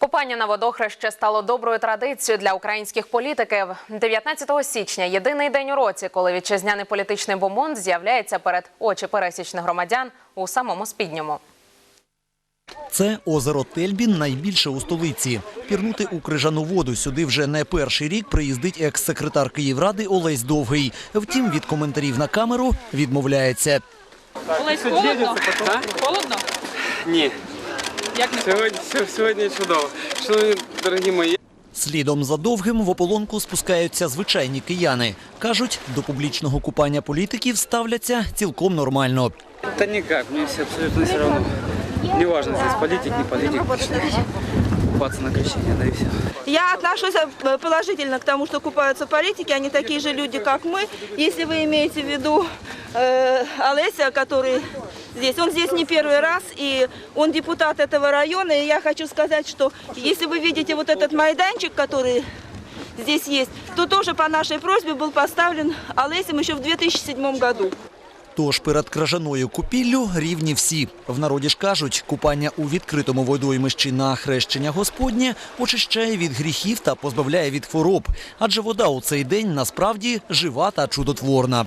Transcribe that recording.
Купання на водохреще стало доброю традицією для українських політиків. 19 січня єдиний день у році, коли вітчизняний політичний бомонд з'являється перед очі пересічних громадян у самому спідньому. Це озеро Тельбін найбільше у столиці. Пірнути у крижану воду сюди вже не перший рік приїздить екс-секретар Київради Олесь Довгий. Втім, від коментарів на камеру відмовляється. Олесь, холодно? Холодно? Ні, Як не сьогодні, сьо- сьогодні чудово. Шановні дорогі мої, Слідом за довгим в ополонку спускаються звичайні кияни. Кажуть, до публічного купання політиків ставляться цілком нормально. та ніяк, мені все абсолютно все одно. Неважно, здесь политик, не политик. Купаться на крещение, да и все. Я отношусь э, положительно к тому, что купаются политики. Они такие же люди, как мы. Если вы имеете в виду э, Олеся, который здесь, он здесь не первый раз, и он депутат этого района. И я хочу сказать, что если вы видите вот этот майданчик, который здесь есть, то тоже по нашей просьбе был поставлен Олесем еще в 2007 году. Тож перед кражаною купіллю рівні всі. В народі ж кажуть, купання у відкритому водоймищі на хрещення Господнє очищає від гріхів та позбавляє від хвороб. Адже вода у цей день насправді жива та чудотворна.